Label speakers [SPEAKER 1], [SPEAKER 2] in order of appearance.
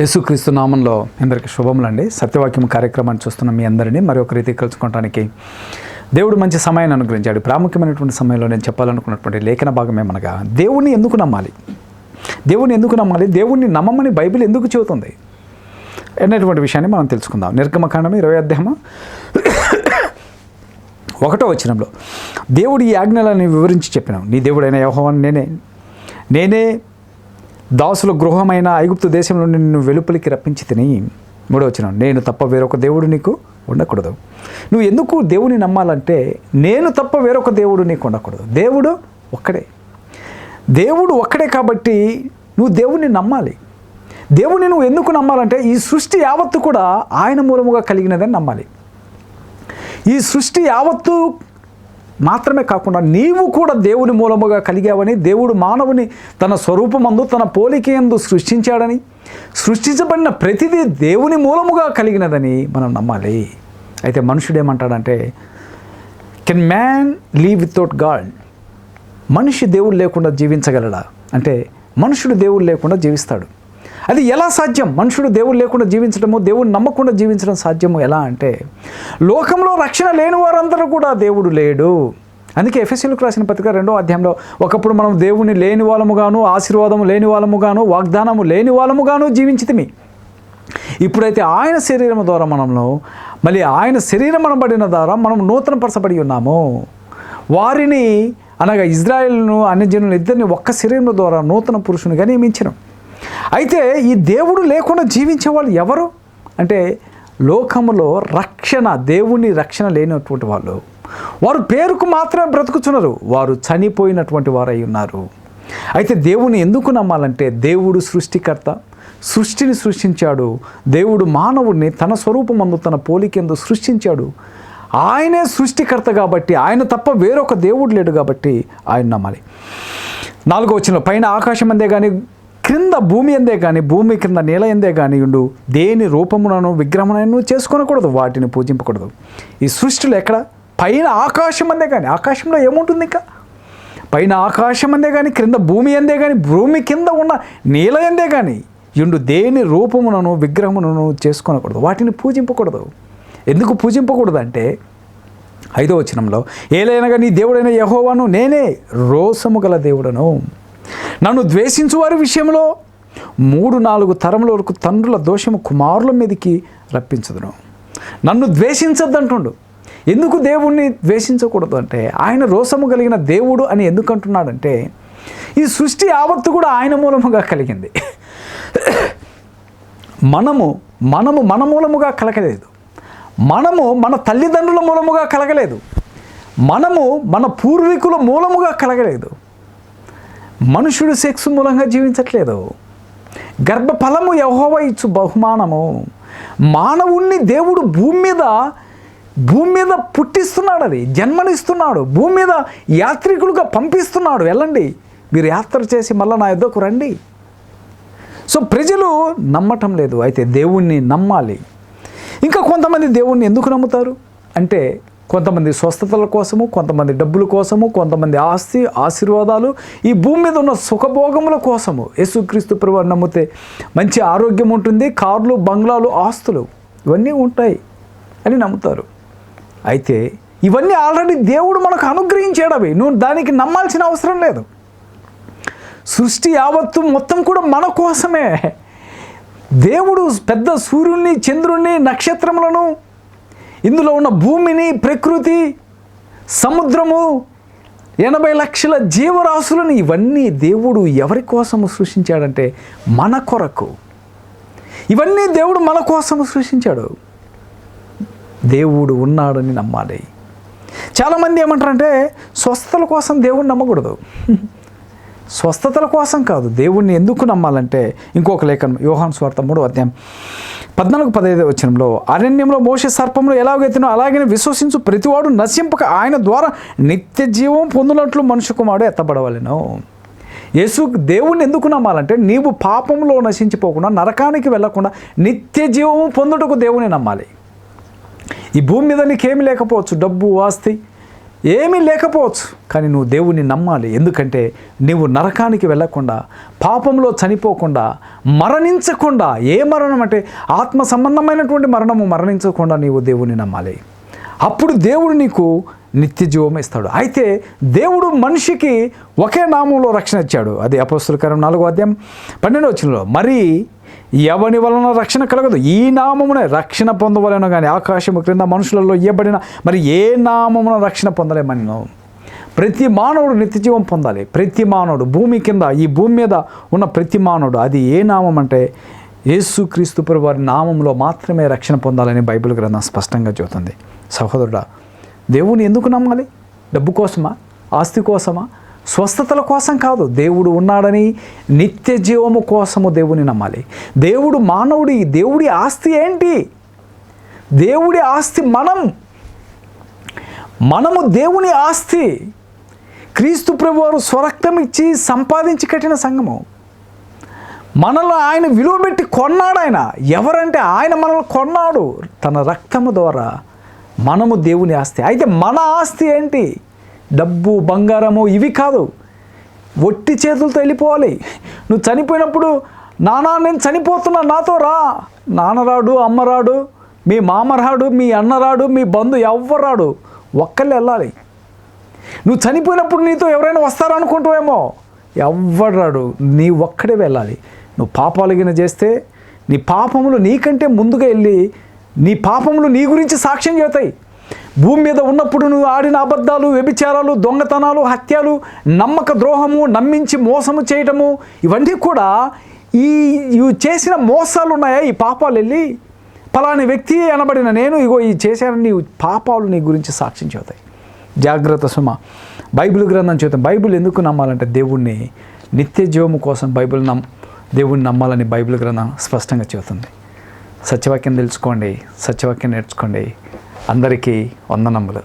[SPEAKER 1] యేసుక్రీస్తు నామంలో అందరికీ శుభములండి. సత్యవాక్యం కార్యక్రమాన్ని చూస్తున్న మీ అందరినీ మరి ఒక రీతి కలుసుకోవడానికి దేవుడు మంచి సమయాన్ని అనుగ్రహించాడు. ప్రాముఖ్యమైనటువంటి సమయంలో నేను చెప్పాలనుకున్నటువంటి లేఖన భాగం ఏమనగా దేవుణ్ణి ఎందుకు నమ్మాలి? దేవుణ్ణి ఎందుకు నమ్మాలి? దేవుణ్ణి నమ్మమని బైబిల్ ఎందుకు చెబుతుంది? అనేటువంటి విషయాన్ని మనం తెలుసుకుందాం. నిర్గమకాండం ఇరవై అధ్యాయము ఒకటో వచనంలో దేవుడు ఈ ఆజ్ఞలని వివరించి చెప్పినాం నీ దేవుడైన యెహోవాను నేనే నేనే దాసుల గృహమైన ఐగుప్తు దేశం నుండి నిన్ను వెలుపలికి రప్పించి తిని మూడవచనం నేను తప్ప వేరొక దేవుడు నీకు ఉండకూడదు. నువ్వు ఎందుకు దేవుని నమ్మాలంటే నేను తప్ప వేరొక దేవుడు నీకు ఉండకూడదు. దేవుడు ఒక్కడే. దేవుడు ఒక్కడే కాబట్టి నువ్వు దేవుణ్ణి నమ్మాలి. దేవుణ్ణి నువ్వు ఎందుకు నమ్మాలంటే ఈ సృష్టి యావత్తు కూడా ఆయన మూలముగా కలిగినదని నమ్మాలి. ఈ సృష్టి యావత్తు మాత్రమే కాకుండా నీవు కూడా దేవుని మూలముగా కలిగావని దేవుడు మానవుని తన స్వరూపమందు తన పోలికయందు సృష్టించాడని సృష్టించబడిన ప్రతిదీ దేవుని మూలముగా కలిగినదని మనం నమ్మాలి. అయితే మనుషుడు ఏమంటాడంటే can man live without God? మనిషి దేవుడు లేకుండా జీవించగలడా? అంటే మనుషుడు దేవుడు లేకుండా జీవిస్తాడు. అది ఎలా సాధ్యం? మనుషుడు దేవుడు లేకుండా జీవించడము దేవుడు నమ్మకుండా జీవించడం సాధ్యము ఎలా అంటే లోకంలో రక్షణ లేని వారందరూ కూడా దేవుడు లేడు. అందుకే ఎఫ్ఎస్సీలకు రాసిన పత్రిక రెండో అధ్యాయంలో ఒకప్పుడు మనం దేవుని లేని వాళ్ళముగాను ఆశీర్వాదము లేని వాళ్ళముగాను వాగ్దానము లేని వాళ్ళముగాను జీవించితిమి. ఇప్పుడైతే ఆయన శరీరం ద్వారా మనము మళ్ళీ ఆయన శరీరం అనబడిన ద్వారా మనం నూతన పరచబడి ఉన్నాము. వారిని అనగా ఇజ్రాయెల్ను అన్యజనులు ఇద్దరిని ఒక్క శరీరం ద్వారా నూతన పురుషునిగా నియమించినాం. అయితే ఈ దేవుడు లేకుండా జీవించే వాళ్ళు ఎవరు? అంటే లోకములో రక్షణ దేవుని రక్షణ లేనటువంటి వాళ్ళు. వారు పేరుకు మాత్రమే బ్రతుకుతున్నారు వారు చనిపోయినటువంటి వారు అయి ఉన్నారు. అయితే దేవుని ఎందుకు నమ్మాలంటే దేవుడు సృష్టికర్త. సృష్టిని సృష్టించాడు. దేవుడు మానవుడిని తన స్వరూపమందు తన పోలికెందు సృష్టించాడు. ఆయనే సృష్టికర్త కాబట్టి ఆయన తప్ప వేరొక దేవుడు లేడు కాబట్టి ఆయన నమ్మాలి. నాలుగో వచ్చిన పైన ఆకాశం అందే కానీ క్రింద భూమి ఎందే కానీ భూమి క్రింద నేల ఎందే కానీ ఉండు దేని రూపమునను విగ్రహమునను చేసుకొనకూడదు వాటిని పూజింపకూడదు. ఈ సృష్టిలో ఎక్కడ? పైన ఆకాశం అందే కానీ. ఆకాశంలో ఏముంటుంది ఇంకా? పైన ఆకాశం అందే కానీ క్రింద భూమి అందే కానీ భూమి కింద ఉన్న నేల ఎందే కానీ ఇండు దేని రూపమునను విగ్రహమునను చేసుకొనకూడదు వాటిని పూజింపకూడదు. ఎందుకు పూజింపకూడదు అంటే ఐదో వచనంలో ఏలైనగా నీ దేవుడైన యహోవాను నేనే రోసము గల దేవుడను. నన్ను ద్వేషించు వారి విషయంలో మూడు నాలుగు తరముల వరకు తండ్రుల దోషము కుమారుల మీదకి రప్పించదును. నన్ను ద్వేషించద్దంటుండు. ఎందుకు దేవుణ్ణి ద్వేషించకూడదు అంటే ఆయన రోసము కలిగిన దేవుడు అని ఎందుకు అంటున్నాడంటే ఈ సృష్టి ఆవర్తు కూడా ఆయన మూలముగా కలిగింది. మనము మనము మన మూలముగా కలగలేదు. మనము మన తల్లిదండ్రుల మూలముగా కలగలేదు. మనము మన పూర్వీకుల మూలముగా కలగలేదు. మనుషుడు సెక్స్ మూలంగా జీవించట్లేదు. గర్భఫలము యహోవ ఇచ్చు బహుమానము. మానవుణ్ణి దేవుడు భూమి మీద భూమి మీద పుట్టిస్తున్నాడు అది జన్మనిస్తున్నాడు. భూమి మీద యాత్రికులుగా పంపిస్తున్నాడు. వెళ్ళండి మీరు యాత్ర చేసి మళ్ళీ నా యుద్ధకు రండి. సో ప్రజలు నమ్మటం లేదు. అయితే దేవుణ్ణి నమ్మాలి. ఇంకా కొంతమంది దేవుణ్ణి ఎందుకు నమ్ముతారు? అంటే కొంతమంది స్వస్థతల కోసము కొంతమంది డబ్బుల కోసము కొంతమంది ఆస్తి ఆశీర్వాదాలు ఈ భూమి మీద ఉన్న సుఖభోగముల కోసము యేసుక్రీస్తు ప్రభు నమ్మితే మంచి ఆరోగ్యం ఉంటుంది కార్లు బంగ్లాలు ఆస్తులు ఇవన్నీ ఉంటాయి అని నమ్ముతారు. అయితే ఇవన్నీ ఆల్రెడీ దేవుడు మనకు అనుగ్రహించాడు అవి నువ్వు దానికి నమ్మాల్సిన అవసరం లేదు. సృష్టి యావత్తు మొత్తం కూడా మన కోసమే. దేవుడు పెద్ద సూర్యుడిని చంద్రుణ్ణి నక్షత్రములను ఇందులో ఉన్న భూమిని ప్రకృతి సముద్రము ఎనభై లక్షల జీవరాశులను ఇవన్నీ దేవుడు ఎవరి కోసము సృష్టించాడంటే మన కొరకు. ఇవన్నీ దేవుడు మన కోసము సృష్టించాడు. దేవుడు ఉన్నాడని నమ్మాలి. చాలామంది ఏమంటారంటే స్వస్థతల కోసం దేవుడిని నమ్మకూడదు. స్వస్థతల కోసం కాదు దేవుణ్ణి ఎందుకు నమ్మాలంటే ఇంకొక లేఖనం యోహాన్ స్వార్థ మూడో అధ్యాయం పద్నాలుగు పదహైదు వచనంలో అరణ్యంలో మోసే సర్పంలో ఎలాగైతేనో అలాగే విశ్వసించు ప్రతివాడు నశింపక ఆయన ద్వారా నిత్య జీవం పొందినట్లు మనుషు కుమారుడు ఎత్తబడవలను. యేసు దేవుణ్ణి ఎందుకు నమ్మాలంటే నీవు పాపంలో నశించిపోకుండా నరకానికి వెళ్ళకుండా నిత్య జీవము పొందుటకు దేవుని నమ్మాలి. ఈ భూమి మీద నీకేమి లేకపోవచ్చు డబ్బు ఆస్తి ఏమీ లేకపోవచ్చు. కానీ నువ్వు దేవుణ్ణి నమ్మాలి. ఎందుకంటే నువ్వు నరకానికి వెళ్ళకుండా పాపంలో చనిపోకుండా మరణించకుండా ఏ మరణం అంటే ఆత్మ సంబంధమైనటువంటి మరణము మరణించకుండా నీవు దేవుణ్ణి నమ్మాలి. అప్పుడు దేవుడు నీకు నిత్య జీవం ఇస్తాడు. అయితే దేవుడు మనిషికి ఒకే నామంలో రక్షణ ఇచ్చాడు. అది అపస్తులకరం నాలుగో అధ్యాయం పన్నెండు వచ్చినలో మరి ఎవని వలన రక్షణ కలగదు? ఈ నామమునే రక్షణ పొందవలను కానీ ఆకాశము క్రింద మనుషులలో ఇవ్వబడిన మరి ఏ నామమున రక్షణ పొందలేమని ప్రతి మానవుడు నిత్యజీవం పొందాలి. ప్రతి మానవుడు భూమి కింద ఈ భూమి మీద ఉన్న ప్రతి మానవుడు అది ఏ నామం అంటే యేసు క్రీస్తు వారి నామంలో మాత్రమే రక్షణ పొందాలని బైబిల్ గ్రంథం స్పష్టంగా చెబుతుంది. సహోదరుడా దేవుని ఎందుకు నమ్మాలి? డబ్బు కోసమా? ఆస్తి కోసమా? స్వస్థతల కోసం కాదు దేవుడు ఉన్నాడని నిత్య జీవము కోసము దేవుని నమ్మాలి. దేవుడు మానవుడి దేవుడి ఆస్తి ఏంటి? దేవుడి ఆస్తి మనం. మనము దేవుని ఆస్తి. క్రీస్తు ప్రభువారు స్వరక్తం ఇచ్చి సంపాదించి కట్టిన సంఘము. మనలో ఆయన విలువ పెట్టి కొన్నాడు ఆయన. ఎవరంటే ఆయన మనల్ని కొన్నాడు. తన రక్తము ద్వారా మనము దేవుని ఆస్తి. అయితే మన ఆస్తి ఏంటి? డబ్బు బంగారము ఇవి కాదు. ఒట్టి చేతులతో వెళ్ళిపోవాలి. నువ్వు చనిపోయినప్పుడు నానా నేను చనిపోతున్నా నాతో రా. నాన్న రాడు అమ్మ రాడు మీ మామరాడు మీ అన్న రాడు మీ బంధు ఎవ్వరు రాడు. ఒక్కళ్ళు వెళ్ళాలి. నువ్వు చనిపోయినప్పుడు నీతో ఎవరైనా వస్తారనుకుంటావేమో ఎవ్వడు రాడు. నీ ఒక్కడే వెళ్ళాలి. నువ్వు పాపాలు గిన చేస్తే నీ పాపములు నీకంటే ముందుగా వెళ్ళి నీ పాపములు నీ గురించి సాక్ష్యం చేతాయి భూమి మీద ఉన్నప్పుడు నువ్వు ఆడిన అబద్ధాలు వ్యభిచారాలు దొంగతనాలు హత్యలు నమ్మక ద్రోహము నమ్మించి మోసము చేయటము ఇవన్నీ కూడా ఈ ఇవి చేసిన మోసాలు ఉన్నాయా? ఈ పాపాలు వెళ్ళి పలాని వ్యక్తి అనబడిన నేను ఇగో ఈ చేశానని పాపాలు నీ గురించి సాక్ష్యం చెబుతాయి. జాగ్రత్త సుమ. బైబిల్ గ్రంథం చెబుతాం. బైబిల్ ఎందుకు నమ్మాలంటే దేవుణ్ణి నిత్య జీవము కోసం బైబిల్ నమ్ దేవుణ్ణి నమ్మాలని బైబిల్ గ్రంథం స్పష్టంగా చెబుతుంది. సత్యవాక్యం తెలుసుకోండి సత్యవాక్యం నేర్చుకోండి. అందరికీ వందనములు.